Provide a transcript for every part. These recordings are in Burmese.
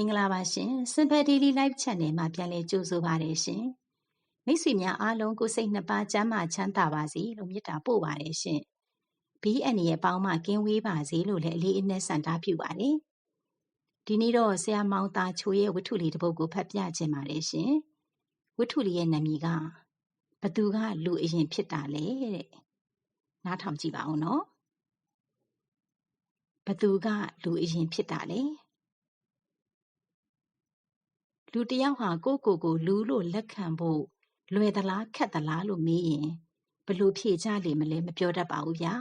မင်္ဂလာပါရှင် Simple Daily Live Channel မှာပြန်လည်ကြိုဆိုပါရရှင်မိတ်ဆွေများအားလုံးကိုစိတ်နှစ်ပါးကျမ်းမာချမ်းသာပါစေလို့မေတ္တာပို့ပါတယ်ရှင်ဘေးအန္တရာယ်ပေါင်းမှကင်းဝေးပါစေလို့လည်းအလေးအနက်ဆန္ဒပြုပါတယ်ဒီနေ့တော့ဆရာမောင်သားချိုရဲ့ဝတ္ထုလေးတစ်ပုဒ်ကိုဖတ်ပြခြင်းပါတယ်ရှင်ဝတ္ထုလေးရဲ့နာမည်ကဘသူကလူအရင်ဖြစ်တာလဲတဲ့နားထောင်ကြည့်ပါဦးနော်ဘသူကလူအရင်ဖြစ်တာလဲ လူတယောက်ဟာကိုယ့်ကိုယ်ကိုလူလို့လက်ခံဖို့လွယ်သလားခက်သလားလို့မေးရင်ဘယ်လိုဖြေကြလိမ့်မလဲမပြောတတ်ပါဘူးဗျာ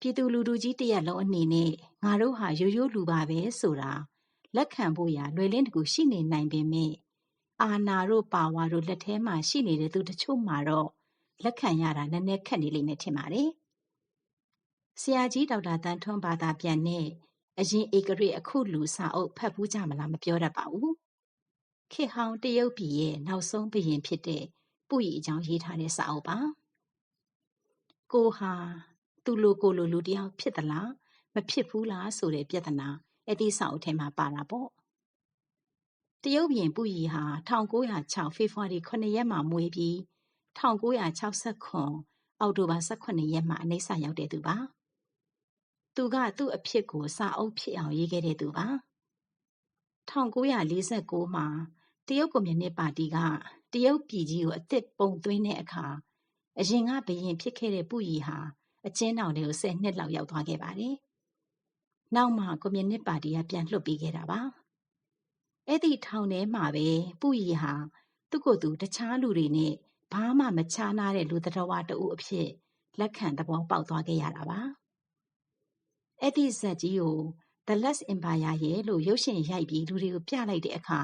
ပြည်သူလူထုကြီးတရက်လုံးအနေနဲ့ငါတို့ဟာရိုးရိုးလူပါပဲဆိုတာလက်ခံဖို့ရာလွယ်လင်းတကူရှိနေနိုင်ပေမဲ့အာနာတို့ပါဝါတို့လက်ထဲမှာရှိနေတဲ့သူတချို့မှာတော့လက်ခံရတာနည်းနည်းခက်နေလိမ့်မယ်ထင်ပါတယ်ဆရာကြီးဒေါက်တာတန်ထွန်းဘာသာပြန်နဲ့အရင်ဧကရိအခုလူစာအုပ်ဖတ်ဘူးကြမလားမပြောတတ်ပါဘူး ခေတ်ဟောင်းတရုတ်ပြည်ရဲ့နောက်ဆုံးဘုရင်ဖြစ်တဲ့ပုရီအကြောင်းရေးထားတဲ့စာအုပ်ပါ။ကိုဟာသူ့လိုကိုယ်လိုလူတယောက်ဖြစ်သလားမဖြစ်ဘူးလားဆိုတဲ့ပြဿနာအဲ့ဒီစာအုပ်ထဲမှာပါတာပေါ့။တရုတ်ဘုရင်ပုရီဟာ1906ဖေဖော်ဝါရီ7ရက်မှာမွေးပြီး1969အောက်တိုဘာ18ရက်မှာအနိစ္စရောက်တဲ့သူပါ။သူကသူ့အဖြစ်ကိုစာအုပ်ဖြစ်အောင်ရေးခဲ့တဲ့သူပါ 1949 မှာ တရုတ်ကွန်မြူနစ်ပါတီက တရုတ်ပြည်ကြီးကို အသစ်ပုံသွင်းတဲ့အခါ အရင်က ဘုရင်ဖြစ်ခဲ့တဲ့ ပုရီဟာ အကျဉ်းထောင်ထဲကို ဆယ်နှစ်လောက် ရောက်သွားခဲ့ပါတယ်။နောက်မှ ကွန်မြူနစ်ပါတီက ပြန်လွှတ်ပေးခဲ့တာပါ။အဲ့ဒီထောင်ထဲမှာပဲ ပုရီဟာ သူ့ကိုယ်သူ တခြားလူတွေနဲ့ ဘာမှ မခြားနားတဲ့ လူသတ္တဝါတဦးအဖြစ် လက်ခံသဘောပေါက်သွားခဲ့ရတာပါ။အဲ့ဒီဇာတ်ကြီးကို The Last Empire ရဲ့လို့ရုပ်ရှင်ရိုက်ပြီးလူတွေကိုပြလိုက်တဲ့အခါ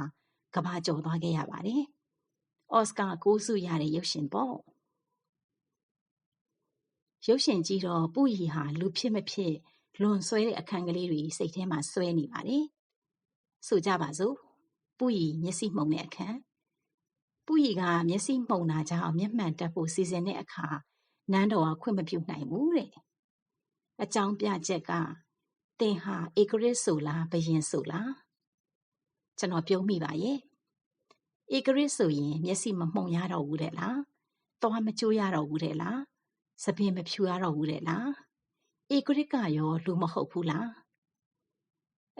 ကဘာကျော်သွားခဲ့ရပါတယ်။အော်စကာကိုးစုရတဲ့ရုပ်ရှင်ပေါ့။ရုပ်ရှင်ကြည့်တော့ပူရီဟာလူဖြစ်မဖြစ်လွန်ဆွဲတဲ့အခန်းကလေးတွေစိတ်ထဲမှာဆွဲနေပါတယ်။ဆိုကြပါစို့ပူရီမျက်စိမှုန်တဲ့အခန်းပူရီကမျက်စိမှုန်တာကြောင့်မျက်မှန်တက်ဖို့စီစဉ်တဲ့အခါနန်းတော်ကခွင့်မပြုနိုင်ဘူးတဲ့အကြောင်းပြချက်ကသ င်ဟာဧကရစ်ဆိုလားဘယင်ဆိုလားကျွန်တော်ပြုံးမိပါရဲ့ဧကရစ်ဆိုရင်မျက်စိမမှုံရတော့ဘူးတဲ့လားသွားမကြိုးရတော့ဘူးတဲ့လားစပင်မဖြူရတော့ဘူးတဲ့လားဧကရစ်ကရောလူမဟုတ်ဘူးလား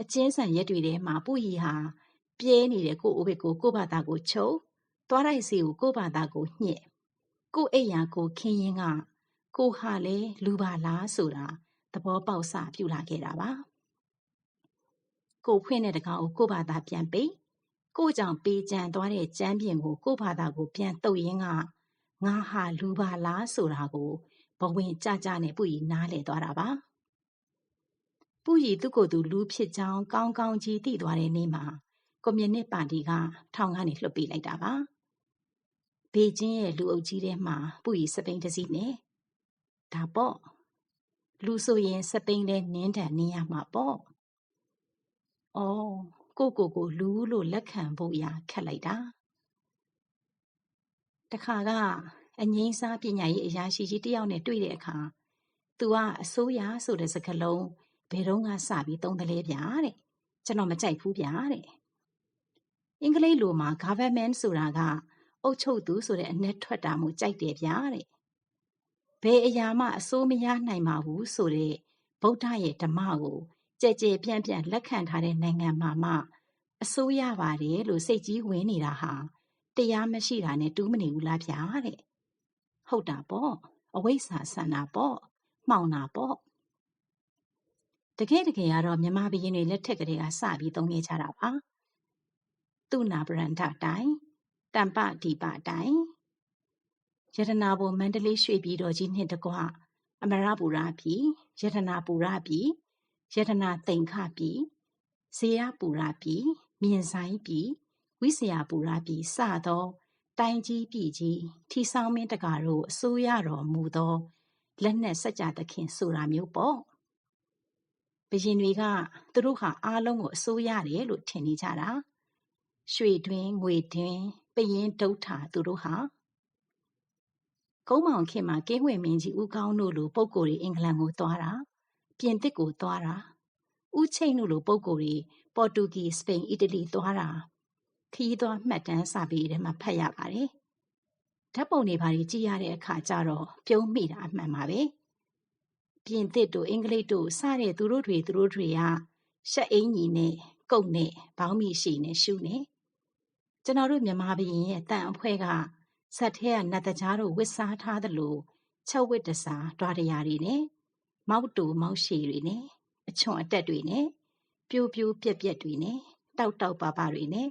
အချင်းဆန်ရက်တွေထဲမှာပုရီဟာပြဲနေတဲ့ကိုအိုဘစ်ကိုကိုဘာသာကိုချုပ်သွားလိုက်စီကိုကိုဘာသာကိုညှစ်ကိုအိယာကိုခင်းရင်ကကိုဟာလေလူပါလားဆိုတာ သဘောပေါက်စပြုလာခဲ့တာပါကိုဖွင့်တဲ့တကောင်ကိုကိုဘာသာပြန်ပိတ်ကိုကြောင့်ပေးကြံသွားတဲ့ကြမ်းပြင်ကိုကိုဘာသာကိုပြန်တုပ်ရင်းကငါဟာလူပါလားဆိုတာကိုဘဝင်ကြကြနဲ့ပုရီနားလေသွားတာပါပုရီသူ့ကိုယ်သူလူဖြစ်ကြောင်းကောင်းကောင်းကြီးသိသွားတဲ့နေ့မှာကွန်မြူနစ်ပါတီကထောင်ကနေလွှတ်ပေးလိုက်တာပါဘေကျင်းရဲ့လူအုပ်ကြီးထဲမှာပုရီစပိန်တစည်းနဲ့ဒါပေါ့ လူဆိုရင်စပိန်လဲနင်းတန်နင်းရမှာပေါ့။အော်ကိုကိုကိုလူလို့လက်ခံဖို့ရာခက်လိုက်တာ။တခါကအငိမ့်စားပညာရေးအရာရှိကြီးတယောက်နဲ့တွေ့တဲ့အခါသူကအစိုးရဆိုတဲ့စကားလုံးဘယ်တော့မှစပြီးသုံးတယ်လေဗျာတဲ့။ကျွန်တော်မကြိုက်ဘူးဗျာတဲ့အင်္ဂလိပ်လိုမှာ government ဆိုတာကအုပ်ချုပ်သူဆိုတဲ့အ내ထွက်တာမျိုးကြိုက်တယ်ဗျာတဲ့ ဘယ်အရာမှအစိုးမရနိုင်ပါဘူးဆိုတဲ့ဗုဒ္ဓရဲ့ဓမ္မကိုကြဲကြဲပြန့်ပြန့်လက်ခံထားတဲ့နိုင်ငံမှာမှ အစိုးရပါတယ်လို့စိတ်ကြီးဝင်နေတာဟာတရားမရှိတာနဲ့တူးမနေဘူးလားဗျာတဲ့ဟုတ်တာပေါ့အဝိဇ္ဇာဆန္ဒပေါ့မှောင်တာပေါ့တကယ်တကယ်ကတော့မြမဘရင်တွေလက်ထက်ကလေးကစပြီးသုံးခဲ့ကြတာပါသူနာပရန္တတိုင်တမ္ပဒီပတိုင် ရတနာဘုံမန္တလေးရွှေပြည်တော်ကြီးနှင့်တကွအမရပူရပြည်ရတနာပူရပြည်ရတနာသိင်္ခပြည်ဇေယပူရပြည်မြင်ဆိုင်ပြည်ဝိဆရာပူရပြည်စသောတိုင်းကြီးပြည်ကြီးထီဆောင်မင်းတကာတို့အစိုးရတော်မူသောလက်နက်စัจ जा သခင်ဆိုတာမျိုးပေါ့ဘရင်တွေကသူတို့ဟာအားလုံးကိုအစိုးရတယ်လို့ထင်နေကြတာရွှေတွင်ငွေတွင်ပရင်ဒုဋ္ဌာသူတို့ဟာ ကုန်းမောင်ခေတ်မှာကင်းဝေမင်းကြီးဦးကောင်းတို့လိုပုဂ္ဂိုလ်တွေအင်္ဂလန်ကိုသွားတာပြင်သစ်ကိုသွားတာဦးချိတ်နုလိုပုံကိုယ်တွေပေါ်တူဂီစပိန်အီတလီသွားတာခရီးသွားမှတ်တမ်းစာပေထဲမှာဖတ်ရပါတယ်ဓာတ်ပုံတွေဘာတွေကြည့်ရတဲ့အခါကျတော့ပြုံးမိတာအမှန်ပါပဲပြင်သစ်တို့အင်္ဂလိပ်တို့စတဲ့သူတို့တွေသူတို့တွေကရှက်အင်းကြီးနဲ့ကုတ်နဲ့ဘောင်းမီရှိနဲ့ရှုနဲ့ကျွန်တော်တို့မြန်မာပြည်ရဲ့တန်အဖွဲက ဇက်ထဲကနတ်တကြားတို့ဝစ်စားထားသလိုချက်ဝစ်တစားတွားတရားတွေနဲ့မောက်တူမောက်ရှည်တွေနဲ့အချွန်အတက်တွေနဲ့ပြိုးပြိုးပြက်ပြက်တွေနဲ့တောက်တောက်ပါပါတွေနဲ့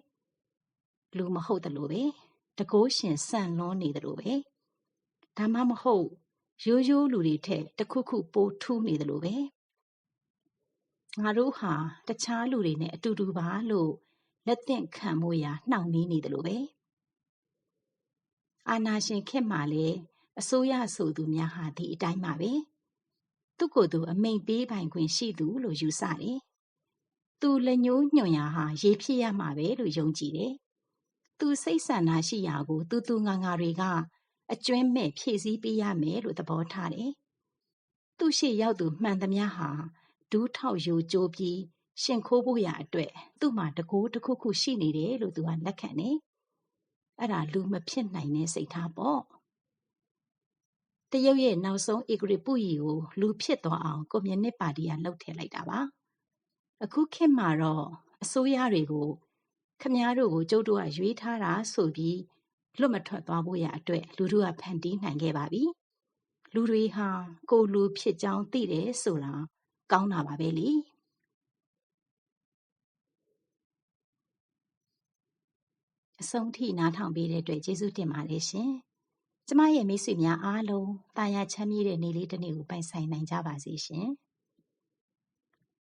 လူမဟုတ်သလိုပဲတကိုးရှင်ဆန့်လွန်းနေသလိုပဲဒါမှမဟုတ်ရိုးရိုးလူတွေထက်တခုခုပိုထူးနေသလိုပဲငါတို့ဟာတခြားလူတွေနဲ့အတူတူပါလို့လက်သင့်ခံမှုရာနှောင့်နှေးနေသလိုပဲ အာနာရှင်ခက်မှလည်းအစိုးရဆိုသူများဟာဒီအတိုင်းပါပဲသူ့ကိုယ်သူအမိန်ပေးပိုင်ခွင့်ရှိသူလို့ယူဆတယ်သူလက်ညှိုးညွှန်ရာဟာရေးဖြစ်ရမှာပဲလို့ယုံကြည်တယ်သူစိတ်ဆန္ဒရှိရာကို သူသူငါငါတွေကအကျွမ်းမဲ့ဖြည့်ဆည်းပေးရမယ်လို့သဘောထားတယ်သူ့ရှိရောက်သူမှန်သမျှဟာဒူးထောက်ယိုကျိုးပြီးရှင်ခိုးဖို့ရအတွက်သူ့မှာတကိုးတစ်ခုခုရှိနေတယ်လို့သူကလက်ခံတယ်။ အဲ့ဒါလူမဖြစ်နိုင်တဲ့စိတ်ထားပေါ့။တရုတ်ရဲ့နောက်ဆုံးဧကရပုရီကိုလူဖြစ်သွားအောင်ကွန်မြူနစ်ပါတီကလှုပ်ထည့်လိုက်တာပါ။အခုခေတ်မှာတော့အစိုးရတွေကိုခမားတို့ကိုကျုပ်တို့ကရွေးထားတာဆိုပြီးလွတ်မထွက်သွားဖို့ရအတွက်လူတို့ကဖန်တီးနိုင်ခဲ့ပါပြီ။လူတွေဟာကိုလူဖြစ်ကြောင်းသိတယ်ဆိုတာကောင်းတာပါပဲလေ။ အဆုံးထိနားထောင်ပေးတဲ့အတွက်ကျေးဇူးတင်ပါတယ်ရှင်။ကျမရဲ့မိတ်ဆွေများအားလုံးတာယာချမ်းမြေ့တဲ့နေ့လေးတစ်နေ့ကိုပိုင်ဆိုင်နိုင်ကြပါစေရှင်။